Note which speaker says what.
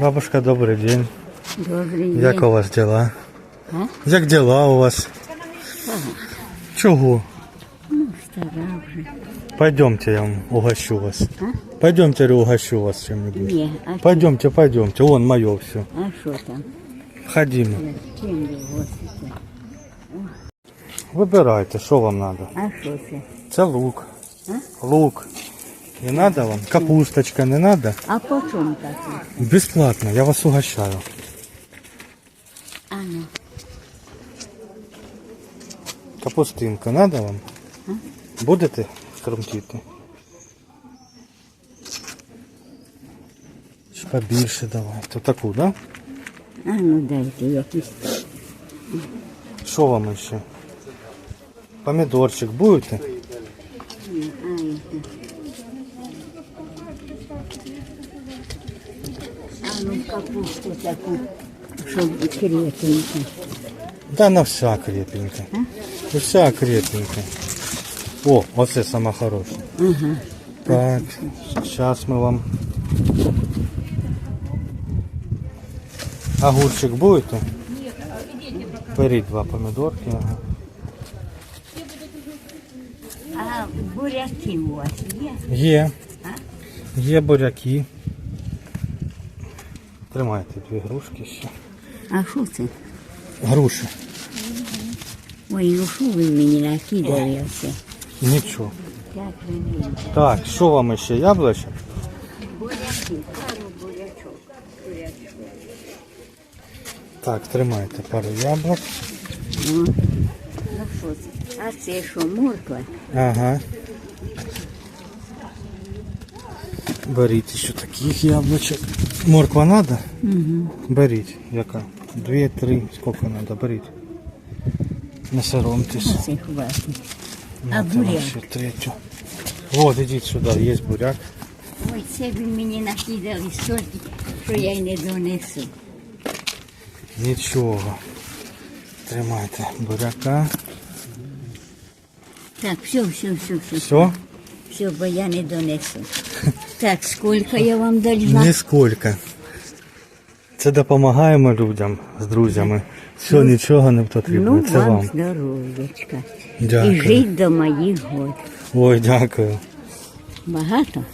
Speaker 1: Бабушка, добрий день.
Speaker 2: Добрий день.
Speaker 1: Як у вас діла?
Speaker 2: А?
Speaker 1: Як діла у вас? Чого?
Speaker 2: Ну, стара вже.
Speaker 1: Пойдемте, я вам угощу вас.
Speaker 2: А?
Speaker 1: Пойдемте, я угощу вас чем-нибудь.
Speaker 2: А,
Speaker 1: Пойдемте, пойдемте. Вон мое все.
Speaker 2: а що там?
Speaker 1: Ходімо.
Speaker 2: Чим ви гостите?
Speaker 1: Вибирайте, що вам треба.
Speaker 2: А що це?
Speaker 1: Це лук. Лук. Не надо вам? Капусточка не надо?
Speaker 2: А по чому таке?
Speaker 1: Бесплатно, я вас угощаю.
Speaker 2: А ну,
Speaker 1: Капустинка надо вам? Будете кромтіти? Побільше давайте. Таку, да?
Speaker 2: а ну дайте якісь.
Speaker 1: Що вам ще? Помідорчик будете?
Speaker 2: А, це. А ну капусту таку, щоб крепеньку.
Speaker 1: Да на вся крепенька. Вся крепенька. О, оце сама хороша.
Speaker 2: Ага.
Speaker 1: Так, зараз ми вам. Огурчик будете? Беріть два помідорки. Ага.
Speaker 2: А буряки у вас є?
Speaker 1: Є. Є буряки. Тримайте дві грушки ще.
Speaker 2: А що це?
Speaker 1: Груші.
Speaker 2: Ой, ну що ви мені накидали оце?
Speaker 1: Нічого. Так, що вам ще? Яблучок? Так, тримайте пару яблук.
Speaker 2: Ну, ну що це? А це що, морква?
Speaker 1: Ага. Беріть ще таких яблучок. Морква надо?
Speaker 2: Угу.
Speaker 1: Беріть. Яка? Дві, три, скільки надо, беріть. Не соромтесь.
Speaker 2: Це хватить. А
Speaker 1: Нате
Speaker 2: буряк?
Speaker 1: ще третю. От, ідіть сюди, є буряк.
Speaker 2: Ой, це ви мені накидали стільки, що я й не донесу.
Speaker 1: Нічого. Тримайте буряка.
Speaker 2: Так, все, все, все, все.
Speaker 1: Все?
Speaker 2: Все, бо я не донесу. Так, сколько я вам должна?
Speaker 1: Нисколько. Це допомагаємо людям з друзями. Все, нічого не потрібно.
Speaker 2: Ну,
Speaker 1: Це
Speaker 2: вам
Speaker 1: вам.
Speaker 2: здоров'ячка.
Speaker 1: Дякую.
Speaker 2: І жить до моїх год.
Speaker 1: Ой, дякую.
Speaker 2: Багато?